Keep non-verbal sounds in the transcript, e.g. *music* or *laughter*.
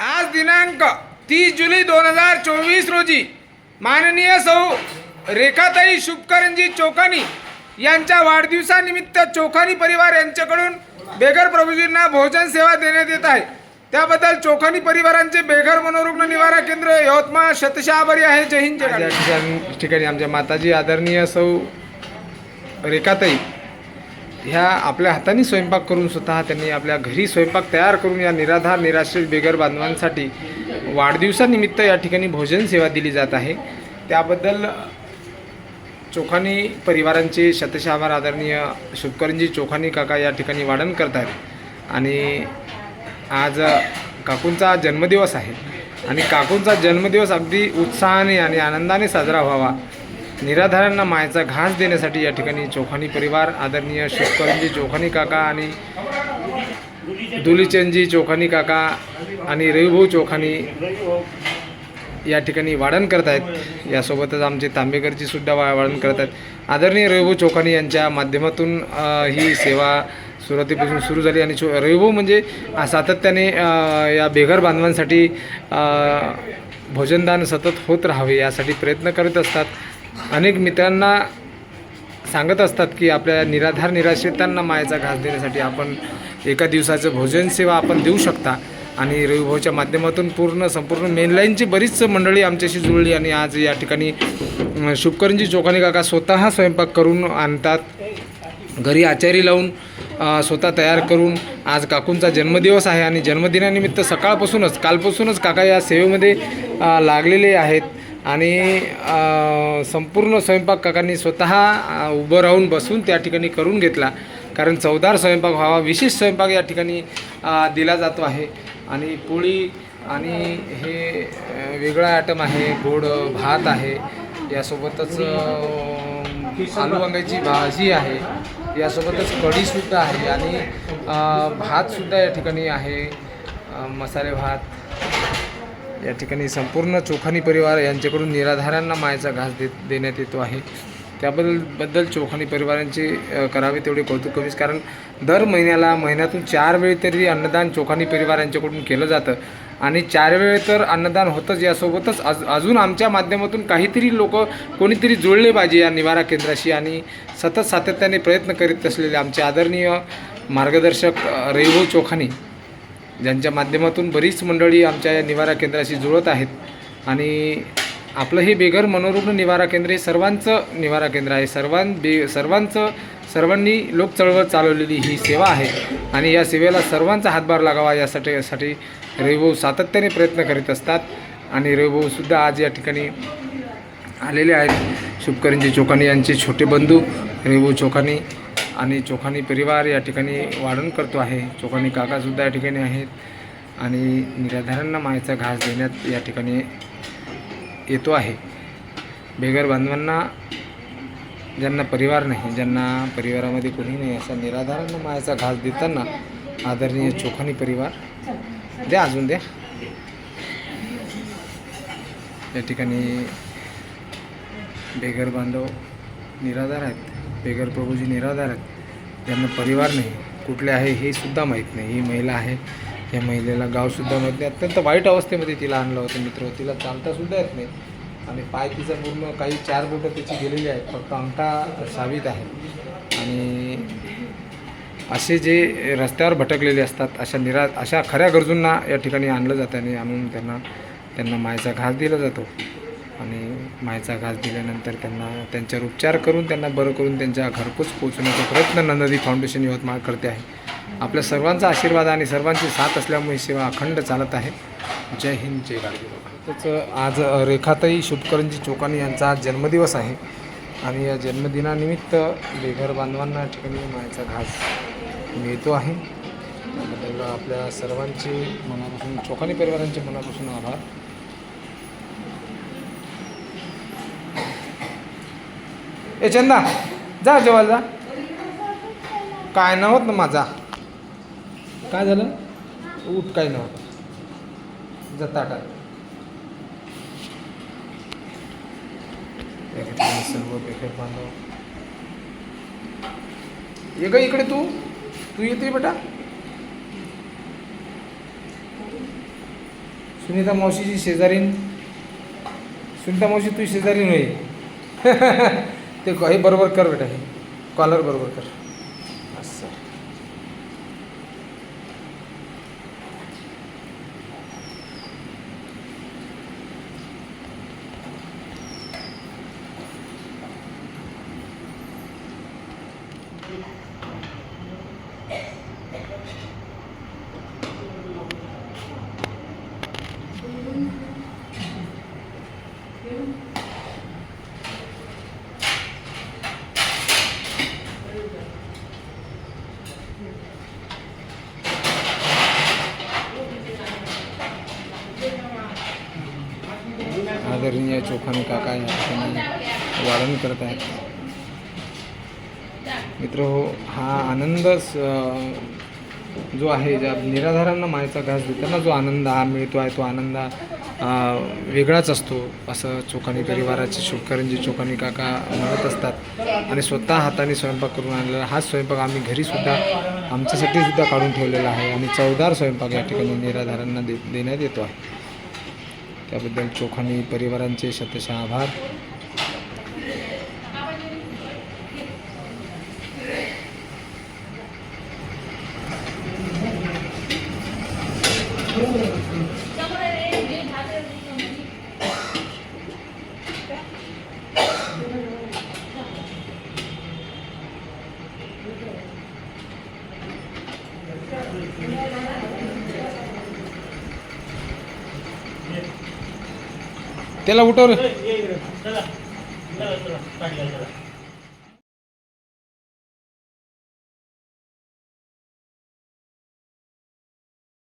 आज दिनांक तीस जुलै दोन हजार चोवीस रोजी माननीय सौ रेखाताई शुभकरंजी चोखानी यांच्या वाढदिवसानिमित्त चोखानी परिवार यांच्याकडून बेघर प्रभूजींना भोजन सेवा देण्यात येत आहे. त्याबद्दल चोखानी परिवारांचे बेघर मनोरुग्ण निवारा केंद्र यवतमाळ शतशः आभारी आहे. जय हिंद ठिकाणी ठिकाणी आमच्या माताजी आदरणीय सौ रेखाताई ह्या आपल्या हाताने स्वयंपाक करून स्वतः त्यांनी आपल्या घरी स्वयंपाक तयार करून या निराधार निराश्रित बेघर बांधवांसाठी वाढदिवसानिमित्त या ठिकाणी भोजन सेवा दिली जात आहे. त्याबद्दल चोखानी परिवारांचे शतशः आभार आदरणीय शुभकरंजी चोखानी काका या ठिकाणी वाढण करत आहेत आणि आज काकूंचा जन्मदिवस आहे. आणि काकूंचा जन्मदिवस अगदी उत्साहाने आणि आनंदाने साजरा व्हावा. निराधारांना मायेचा घास देण्यासाठी या ठिकाणी चोखानी परिवार आदरणीय शुभकरंजी चोखानी काका आणि दुलीचंदजी चोखानी काका आणि रविभाऊ चोखानी या ठिकाणी वाढण करत आहेत. यासोबतच आमचे तांबेकरची सुद्धा वा वाढण करत आहेत. आदरणीय रविभाऊ चोखानी यांच्या माध्यमातून ही सेवा सुरुवातीपासून सुरू झाली आणि चो रविभाऊ म्हणजे सातत्याने या बेघर बांधवांसाठी भोजनदान सतत होत राहावे यासाठी प्रयत्न करत असतात. अनेक मित्रांना सांगत असतात की आपल्या निराधार निराश्रितांना मायेचा घास देण्यासाठी आपण एका दिवसाचं भोजन सेवा आपण देऊ शकता. आणि रविभाऊच्या माध्यमातून पूर्ण संपूर्ण मेनलाईनची बरीच मंडळी आमच्याशी जुळली आणि आज या ठिकाणी अं, शुभकरंजी चोखानी काका स्वतः स्वयंपाक करून आणतात. घरी आचारी लावून स्वतः तयार करून आज काकूंचा जन्मदिवस आहे. आणि जन्मदिनानिमित्त सकाळपासूनच कालपासूनच काका या सेवेमध्ये लागलेले आहेत. आणि संपूर्ण स्वयंपाक काकांनी स्वतः उभं राहून बसून त्या ठिकाणी करून घेतला. कारण चवदार स्वयंपाक व्हावा विशेष स्वयंपाक या ठिकाणी दिला जातो आहे. आणि पोळी आणि हे वेगळा आयटम आहे गोड भात आहे. यासोबतच आलू वांग्याची भाजी आहे. यासोबतच कढीसुद्धा आहे. आणि भातसुद्धा या ठिकाणी आहे. मसाले भात या ठिकाणी संपूर्ण चोखानी परिवार यांच्याकडून निराधारांना मायेचा घास दे देण्यात येतो आहे. त्याबद्दल बद्दल चोखानी परिवारांचे करावे तेवढे कौतुक कमीच. कारण दर महिन्याला महिन्यातून चार वेळ तरी अन्नदान चोखानी परिवार यांच्याकडून केलं जातं. आणि चार वेळ तर अन्नदान होतंच यासोबतच अज अजून आमच्या माध्यमातून काहीतरी लोक कोणीतरी जुळले पाहिजे या निवारा केंद्राशी आणि सतत सातत्याने प्रयत्न करीत असलेले आमचे आदरणीय मार्गदर्शक अ, चोखानी. ज्यांच्या माध्यमातून बरीच मंडळी आमच्या या निवारा केंद्राशी जुळत आहेत. आणि आपलं हे बेघर मनोरुग्ण निवारा केंद्र हे सर्वांचं निवारा केंद्र आहे. सर्वां बे सर्वांचं सर्वांनी लोकचळवळ चालवलेली ही सेवा आहे. आणि या सेवेला सर्वांचा हातभार लागावा यासाठी यासाठी रविभाऊ सातत्याने प्रयत्न करीत असतात. आणि रविभाऊसुद्धा आज या ठिकाणी आलेले आहेत. शुभकरंजी चोखानी यांचे छोटे बंधू रविभाऊ चोखानी आणि चोखानी परिवार या ठिकाणी वाढण करतो आहे. चोखानी काकासुद्धा या ठिकाणी आहेत. आणि निराधारांना मायेचा घास देण्यात या ठिकाणी येतो आहे. बेघर बांधवांना ज्यांना परिवार नाही ज्यांना परिवारामध्ये कोणी नाही असा निराधारांना मायेचा घास देताना आदरणीय चोखानी परिवार द्या अजून द्या. या ठिकाणी बेघर बांधव निराधार आहेत. बेघर प्रभूजी निराधार आहेत. ज्यांना परिवार नाही. कुठले आहे हे सुद्धा माहीत नाही. ही महिला आहे. या महिलेला गावसुद्धा माहीत नाही. अत्यंत वाईट अवस्थेमध्ये तिला आणलं होतं मित्र. तिला चालतासुद्धा येत नाही. आणि पाय तिचा पूर्ण काही चार बोटं तिची गेलेली आहेत. फक्त अंगठा साबित आहे. आणि असे जे रस्त्यावर भटकलेले असतात अशा निरा अशा खऱ्या गरजूंना या ठिकाणी आणलं जातं आणि आणून त्यांना त्यांना मायचा घास दिला जातो. आणि मायचा घास दिल्यानंतर त्यांना त्यांच्यावर उपचार करून त्यांना बरं करून त्यांच्या घरपोच पोहोचण्याचा प्रयत्न नंददी फाउंडेशन यवतमाळ करते आहे. आपल्या सर्वांचा आशीर्वाद आणि सर्वांची साथ असल्यामुळे सेवा अखंड चालत आहे. जय हिंद जय गाडगे आज रेखाताई शुभकरंजी चोकानी यांचा आज जन्मदिवस आहे. आणि या जन्मदिनानिमित्त बेघर बांधवांना या ठिकाणी मायचा घास मिळतो आहे. आपल्या सर्वांचे मनापासून चोखानी परिवारांचे मनापासून आभार. ए चंदा जा जेवायला जा. काय नव्हत ना माझा. काय झालं? उठ काय नव्हतं जा काय सर्व बेकार बांधव. ये ग इकडे तू. तू येते बेटा? सुनीता मावशीची शेजारीन. सुनीता मावशी तू शेजारीन होई *laughs* ते हे बरोबर कर बेटा हे. कॉलर बरोबर कर. असं. आदरणीय चोखानी काका या ठिकाणी वाढण करत आहेत. मित्र हो हा आनंद स- जो आहे ज्या निराधारांना मायेचा घास देताना जो आनंद हा मिळतो आहे तो आनंद वेगळाच असतो असं चोखानी परिवाराचे शुभकरंजी चोखानी काका म्हणत असतात. आणि स्वतः हाताने स्वयंपाक करून आणलेला हा स्वयंपाक आम्ही घरीसुद्धा आमच्यासाठी सुद्धा काढून ठेवलेला आहे. आणि चवदार स्वयंपाक या ठिकाणी निराधारांना दे देण्यात येतो आहे. त्याबद्दल चोखानी परिवारांचे शतशः आभार ತೆಲ್ಲ ಊಟವ್ರಿ